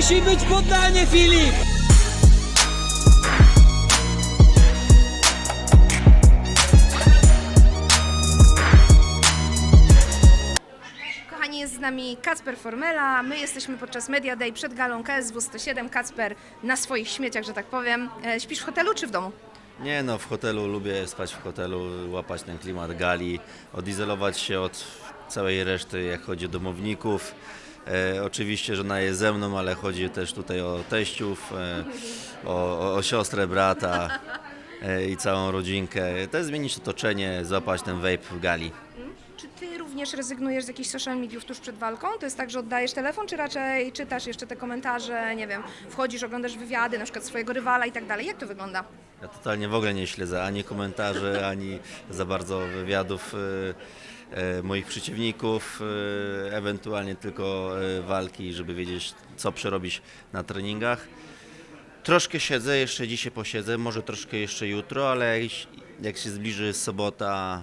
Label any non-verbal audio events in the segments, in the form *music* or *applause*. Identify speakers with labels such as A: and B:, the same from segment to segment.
A: Musi być poddanie, Filip!
B: Kochani, jest z nami Kacper Formela. My jesteśmy podczas Media Day przed galą KSW 107. Kacper na swoich śmieciach, że tak powiem. E, Śpisz w hotelu czy w domu?
C: Nie no, w hotelu lubię spać w hotelu, łapać ten klimat gali, odizolować się od całej reszty, jak chodzi o domowników. E, oczywiście żona jest ze mną, ale chodzi też tutaj o teściów, e, o, o, siostrę, brata e, i całą rodzinkę. Też zmienić otoczenie, złapać ten vape w gali.
B: Czy ty również rezygnujesz z jakichś social mediów tuż przed walką? To jest tak, że oddajesz telefon, czy raczej czytasz jeszcze te komentarze, nie wiem, wchodzisz, oglądasz wywiady, na przykład swojego rywala i tak dalej. Jak to wygląda?
C: Ja totalnie w ogóle nie śledzę ani komentarzy, ani za bardzo wywiadów e, moich przeciwników, e, ewentualnie tylko e, walki, żeby wiedzieć, co przerobić na treningach. Troszkę siedzę, jeszcze dzisiaj posiedzę, może troszkę jeszcze jutro, ale jak, się zbliży sobota,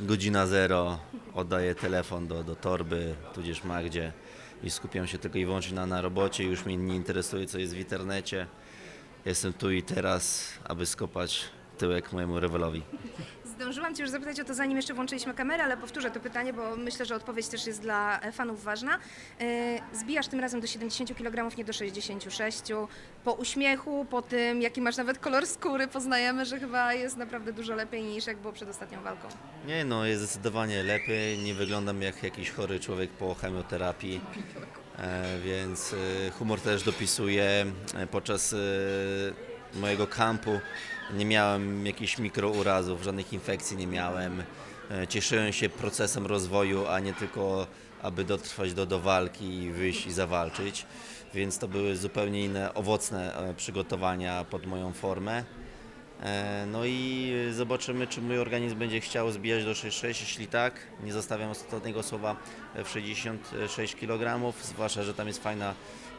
C: godzina zero, oddaję telefon do, do torby, tudzież Magdzie i skupiam się tylko i wyłącznie na, na robocie. Już mnie nie interesuje, co jest w internecie. Jestem tu i teraz, aby skopać tyłek mojemu rywalowi.
B: Zdążyłam Cię już zapytać o to, zanim jeszcze włączyliśmy kamerę, ale powtórzę to pytanie, bo myślę, że odpowiedź też jest dla e, fanów ważna. E, Zbijasz tym razem do 70 kg, nie do 66. Po uśmiechu, po tym, jaki masz nawet kolor skóry, poznajemy, że chyba jest naprawdę dużo lepiej niż jak było przed ostatnią walką.
C: Nie no, jest zdecydowanie lepiej. Nie wyglądam jak jakiś chory człowiek po chemioterapii, e, więc humor też dopisuję. E, Podczas mojego kampu nie miałem jakichś mikrourazów, żadnych infekcji nie miałem. E, Cieszyłem się procesem rozwoju, a nie tylko aby dotrwać do, do walki i wyjść i zawalczyć. Więc to były zupełnie inne, owocne e, przygotowania pod moją formę. E, No i zobaczymy, czy mój organizm będzie chciał zbijać do 66. Jeśli tak, nie zostawiam ostatniego słowa w 66 kg, zwłaszcza, że tam jest fajna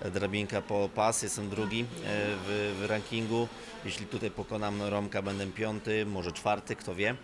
C: drabinka po pas. Jestem drugi e, w, w rankingu. Jeśli tutaj pokonam Romka, będę piąty, może czwarty, kto wie.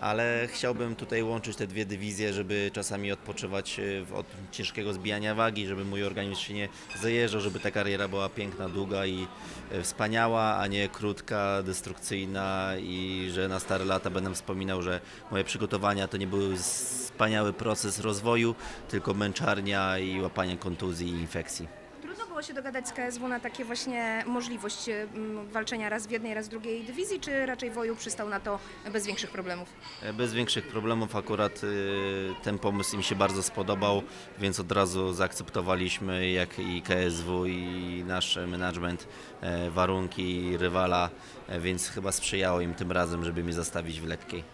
C: Ale chciałbym tutaj łączyć te dwie dywizje, żeby czasami odpoczywać e, od ciężkiego zbijania wagi, żeby mój organizm się nie zajeżdżał, żeby ta kariera była piękna, długa i e, wspaniała, a nie krótka, destrukcyjna i że na stare lata będę wspominał, że moje przygotowania to nie był wspaniały proces rozwoju, tylko męczarnia i łapanie kontuzji i infekcji.
B: Trudno było się dogadać z KSW na takie właśnie możliwość mm, walczenia raz w jednej, raz w drugiej dywizji, czy raczej Woju przystał na to bez większych problemów?
C: E, Bez większych problemów akurat y, ten pomysł im się bardzo spodobał, więc od razu zaakceptowaliśmy, jak i KSW i nasz management, e, warunki rywala, e, więc chyba sprzyjało im tym razem, żeby mnie zastawić w lekkiej.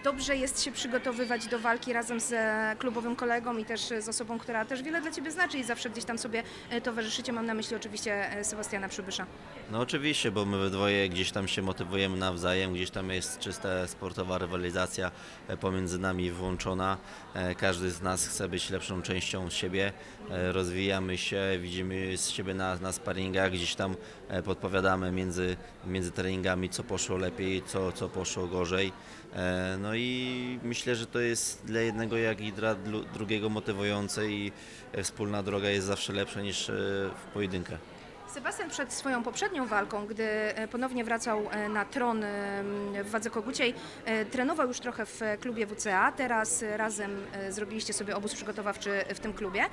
B: E, Dobrze jest się przygotowywać do walki razem z e, klubowym kolegą i też z osobą, która też wiele dla Ciebie znaczy i zawsze gdzieś tam sobie e, towarzyszycie. Mam na myśli oczywiście e, Sebastiana Przybysza.
C: No oczywiście, bo my we dwoje gdzieś tam się motywujemy nawzajem, gdzieś tam jest czysta sportowa rywalizacja e, pomiędzy nami włączona. E, Każdy z nas chce być lepszą częścią siebie, e, rozwijamy się, widzimy z siebie na, na sparingach, gdzieś tam e, podpowiadamy między, między treningami, co poszło lepiej, co, co poszło gorzej. E, No i myślę, że to jest dla jednego jak i dla drugiego motywujące i wspólna droga jest zawsze lepsza niż e, w pojedynkę.
B: Sebastian przed swoją poprzednią walką, gdy e, ponownie wracał e, na tron e, w Wadze Koguciej, trenował już trochę w klubie WCA. Teraz razem zrobiliście sobie obóz przygotowawczy w tym klubie.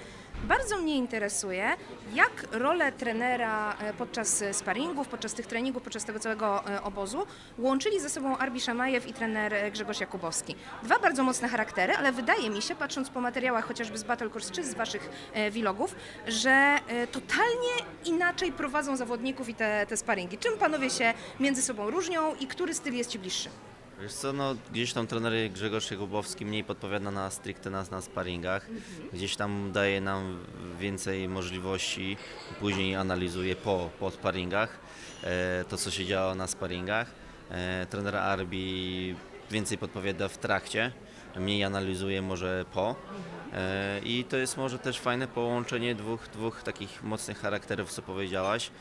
B: Bardzo mnie interesuje, jak rolę trenera podczas sparingów, podczas tych treningów, podczas tego całego obozu łączyli ze sobą Arbi Szamajew i trener Grzegorz Jakubowski. Dwa bardzo mocne charaktery, ale wydaje mi się, patrząc po materiałach chociażby z Battle Course czy z Waszych vlogów, że totalnie inaczej prowadzą zawodników i te, te sparingi. Czym panowie się między sobą różnią i który styl jest Ci bliższy?
C: Wiesz co, no gdzieś tam trener Grzegorz Jakubowski mniej podpowiada na stricte nas na sparingach, gdzieś tam daje nam więcej możliwości, później analizuje po, po sparingach e, to, co się działo na sparingach. E, trener Arbi więcej podpowiada w trakcie, mniej analizuje może po. E, I to jest może też fajne połączenie dwóch, dwóch takich mocnych charakterów, co powiedziałaś,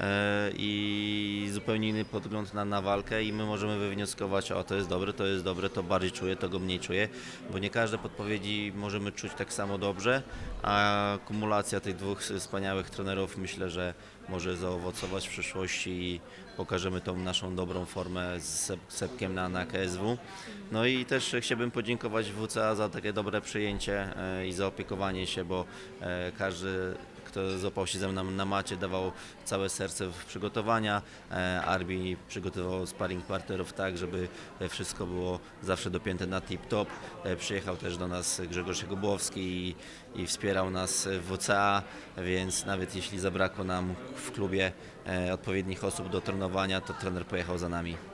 C: e, i zupełnie inny podgląd na, na walkę i my możemy wywnioskować, o to jest dobre, to jest dobre, to bardziej czuję, to go mniej czuję, bo nie każde podpowiedzi możemy czuć tak samo dobrze, a kumulacja tych dwóch wspaniałych trenerów myślę, że może zaowocować w przyszłości i pokażemy tą naszą dobrą formę z Sep- Sepkiem na, na KSW. No i też chciałbym podziękować WCA za takie dobre przyjęcie e, i zaopiekowanie się, bo e, każdy kto złapał się ze mną na, macie, dawał całe serce w przygotowania. E, Arbi przygotował sparring partnerów tak, żeby wszystko było zawsze dopięte na tip-top. E, Przyjechał też do nas Grzegorz Jakubowski i, i wspierał nas w WCA, więc nawet jeśli zabrakło nam w klubie e, odpowiednich osób do trenowania, to trener pojechał za nami.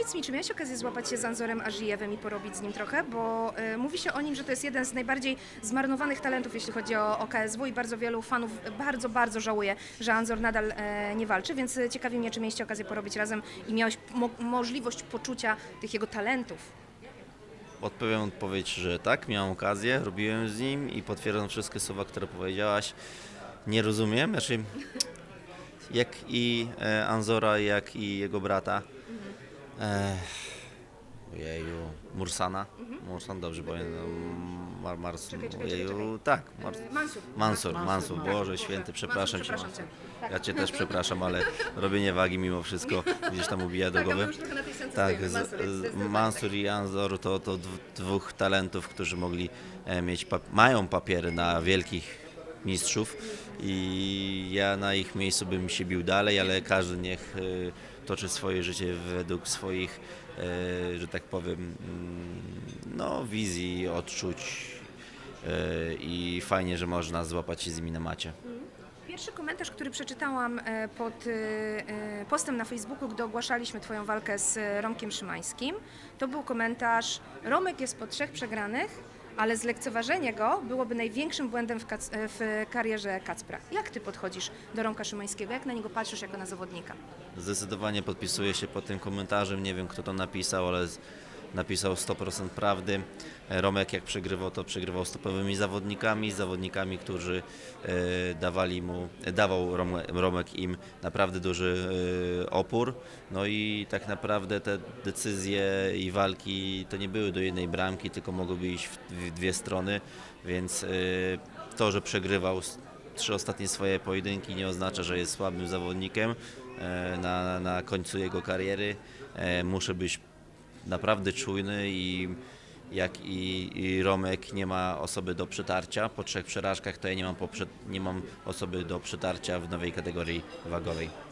B: Powiedz mi, czy miałeś okazję złapać się z Anzorem Ażijewem i porobić z nim trochę? Bo e, mówi się o nim, że to jest jeden z najbardziej zmarnowanych talentów, jeśli chodzi o, o i bardzo wielu fanów bardzo, bardzo żałuje, że Anzor nadal e, nie walczy, więc e, ciekawi mnie, czy mieliście okazję porobić razem i miałeś mo- możliwość poczucia tych jego talentów.
C: Odpowiem odpowiedź, że tak, miałem okazję, robiłem z nim i potwierdzam wszystkie słowa, które powiedziałaś. Nie rozumiem, znaczy jak i e, Anzora, jak i jego brata. E, ojeju, Mursana. Mursan, dobrze pamiętam. Mar, Mars,
B: Czekaj, czekaj,
C: ojeju,
B: czekaj,
C: tak. Mars,
B: E, Mansur.
C: Mansur, Mansur,
B: Tak,
C: Boże
B: tak.
C: święty, przepraszam Cię.
B: przepraszam
C: Mansur.
B: cię. Tak.
C: Ja Cię też przepraszam, ale robienie wagi mimo wszystko *laughs* gdzieś tam ubija do
B: Tak, a my
C: głowy.
B: już trochę na tej sence
C: Tak,
B: stoimy.
C: z,
B: Mansur jest
C: z,
B: zdecydowanie
C: Mansur i Anzor to, to dw- dwóch talentów, którzy mogli e, mieć, pap- mają papiery na wielkich mistrzów i ja na ich miejscu bym się bił dalej, ale każdy niech e, toczy swoje życie według swoich, e, że tak powiem, mm, no, wizji, odczuć e, i fajnie, że można złapać się z nimi na macie.
B: Pierwszy komentarz, który przeczytałam e, pod postem na Facebooku, gdy ogłaszaliśmy Twoją walkę z Romkiem Szymańskim, to był komentarz Romek jest po trzech przegranych, ale zlekceważenie go byłoby największym błędem w, kac- w karierze Kacpra. Jak Ty podchodzisz do Romka Szymańskiego? Jak na niego patrzysz jako na zawodnika?
C: Zdecydowanie podpisuję się pod tym komentarzem. Nie wiem, kto to napisał, ale napisał 100% prawdy. E, Romek jak przegrywał, to przegrywał z topowymi zawodnikami, zawodnikami, którzy e, dawali mu, e, dawał Rom- Romek im naprawdę duży opór. No i tak naprawdę te decyzje i walki to nie były do jednej bramki, tylko mogłyby iść w, dwie strony, więc to, że przegrywał trzy ostatnie swoje pojedynki nie oznacza, że jest słabym zawodnikiem na, na końcu jego kariery. Muszę być naprawdę czujny i jak i, i Romek nie ma osoby do przetarcia po trzech przerażkach, to ja nie mam, po, nie mam osoby do przetarcia w nowej kategorii wagowej.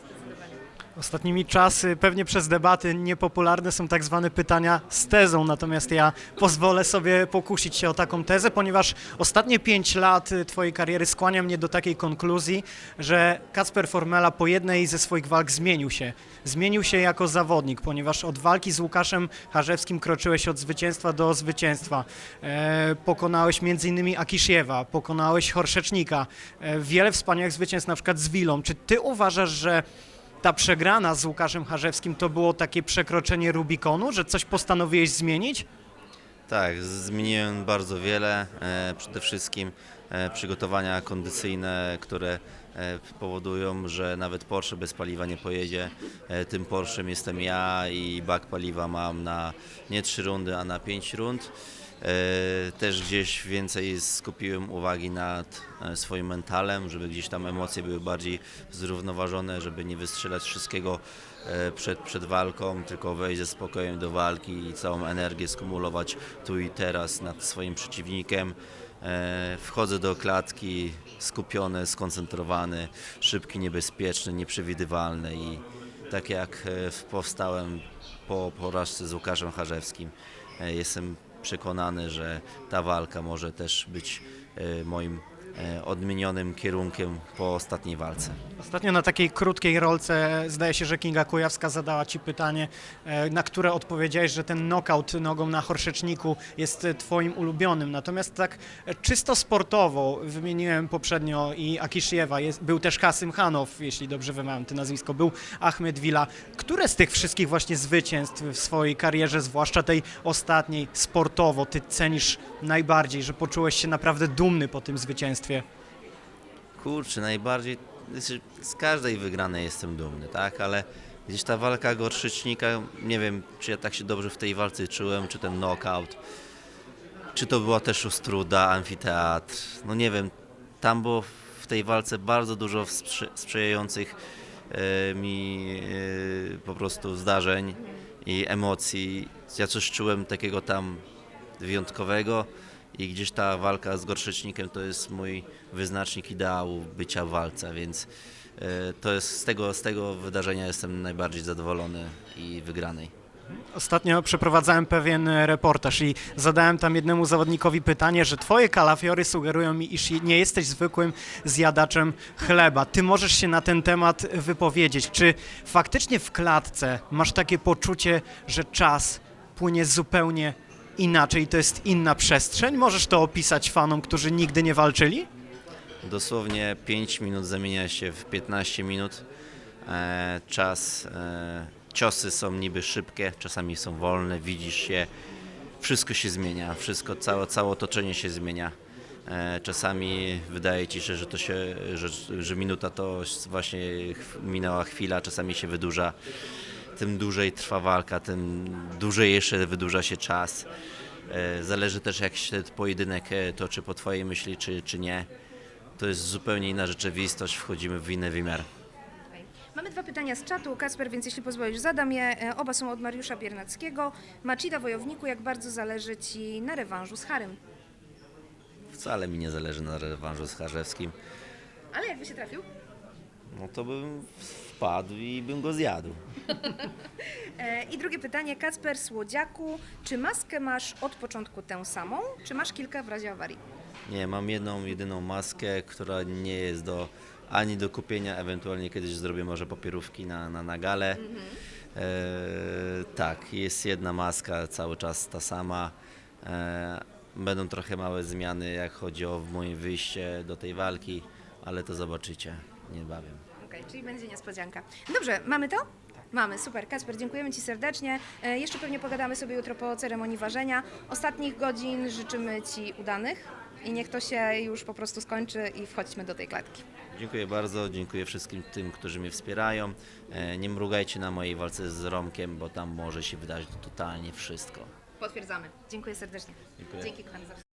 D: Ostatnimi czasy, pewnie przez debaty niepopularne są tak zwane pytania z tezą, natomiast ja pozwolę sobie pokusić się o taką tezę, ponieważ ostatnie pięć lat y, Twojej kariery skłania mnie do takiej konkluzji, że Kacper Formela po jednej ze swoich walk zmienił się. Zmienił się jako zawodnik, ponieważ od walki z Łukaszem Harzewskim kroczyłeś od zwycięstwa do zwycięstwa. E, pokonałeś m.in. Akisiewa, pokonałeś Horszecznika, e, wiele wspaniałych zwycięstw, na przykład z Wilą. Czy Ty uważasz, że ta przegrana z Łukaszem Harzewskim to było takie przekroczenie Rubikonu, że coś postanowiłeś zmienić?
C: Tak, zmieniłem bardzo wiele. E, przede wszystkim e, przygotowania kondycyjne, które e, powodują, że nawet Porsche bez paliwa nie pojedzie. Tym Porschem jestem ja i bak paliwa mam na nie 3 rundy, a na 5 rund. E, Też gdzieś więcej skupiłem uwagi nad e, swoim mentalem, żeby gdzieś tam emocje były bardziej zrównoważone, żeby nie wystrzelać wszystkiego e, przed, przed walką, tylko wejść ze spokojem do walki i całą energię skumulować tu i teraz nad swoim przeciwnikiem. Wchodzę do klatki skupiony, skoncentrowany, szybki, niebezpieczny, nieprzewidywalny i tak jak powstałem po porażce z Łukaszem Harzewskim, jestem przekonany, że ta walka może też być e, moim odmienionym kierunkiem po ostatniej walce.
D: Ostatnio na takiej krótkiej rolce zdaje się, że Kinga Kujawska zadała Ci pytanie, e, na które odpowiedziałeś, że ten knockout nogą na Horszeczniku jest e, Twoim ulubionym. Natomiast tak e, czysto sportowo wymieniłem poprzednio i Akisiewa, jest, był też Kasim Hanow, jeśli dobrze wymawiam to nazwisko, był Ahmed Wila. Które z tych wszystkich właśnie zwycięstw w swojej karierze, zwłaszcza tej ostatniej, sportowo, Ty cenisz najbardziej, że poczułeś się naprawdę dumny po tym zwycięstwie?
C: Kurczę, najbardziej znaczy, z każdej wygranej jestem dumny, tak? Ale gdzieś ta walka gorszycznika, nie wiem, czy ja tak się dobrze w tej walce czułem, czy ten knockout, czy to była też Ustruda, amfiteatr, no nie wiem, tam było w tej walce bardzo dużo sprzy- sprzyjających e, mi e, po prostu zdarzeń i emocji. Ja coś czułem takiego tam wyjątkowego i gdzieś ta walka z gorszecznikiem to jest mój wyznacznik ideału bycia w walce, więc e, to jest z tego, z tego wydarzenia jestem najbardziej zadowolony i wygranej.
D: Ostatnio przeprowadzałem pewien reportaż i zadałem tam jednemu zawodnikowi pytanie, że twoje kalafiory sugerują mi, iż nie jesteś zwykłym zjadaczem chleba. Ty możesz się na ten temat wypowiedzieć. Czy faktycznie w klatce masz takie poczucie, że czas płynie zupełnie inaczej, to jest inna przestrzeń? Możesz to opisać fanom, którzy nigdy nie walczyli?
C: Dosłownie 5 minut zamienia się w 15 minut. E, czas, e, ciosy są niby szybkie, czasami są wolne, widzisz się, wszystko się zmienia, wszystko, całe, całe otoczenie się zmienia. E, czasami wydaje ci się, że to się, że, że minuta to właśnie minęła chwila, czasami się wydłuża. Tym dłużej trwa walka, tym dłużej jeszcze wydłuża się czas. E, Zależy też jak się pojedynek e, toczy po twojej myśli, czy, czy nie. To jest zupełnie inna rzeczywistość, wchodzimy w inny wymiar.
B: Mamy dwa pytania z czatu, Kasper, więc jeśli pozwolisz, zadam je. E, Oba są od Mariusza Biernackiego. Macida Wojowniku, jak bardzo zależy Ci na rewanżu z Harym?
C: Wcale mi nie zależy na rewanżu z Harzewskim.
B: Ale jakby się trafił?
C: No to bym wpadł i bym go zjadł. *laughs*
B: E, I drugie pytanie, Kacper Słodziaku, czy maskę masz od początku tę samą, czy masz kilka w razie awarii?
C: Nie, mam jedną, jedyną maskę, która nie jest do ani do kupienia, ewentualnie kiedyś zrobię może papierówki na, na, na galę. E, tak, jest jedna maska, cały czas ta sama. E, będą trochę małe zmiany, jak chodzi o moje wyjście do tej walki, ale to zobaczycie niebawem.
B: Okej, czyli będzie niespodzianka. Dobrze, mamy to? Mamy, super. Kasper, dziękujemy Ci serdecznie. E, jeszcze pewnie pogadamy sobie jutro po ceremonii ważenia. Ostatnich godzin życzymy Ci udanych i niech to się już po prostu skończy i wchodźmy do tej klatki.
C: Dziękuję bardzo, dziękuję wszystkim tym, którzy mnie wspierają. E, Nie mrugajcie na mojej walce z Romkiem, bo tam może się wydarzyć totalnie wszystko.
B: Potwierdzamy. Dziękuję serdecznie.
C: Dziękuję.
B: Dzięki kochany. za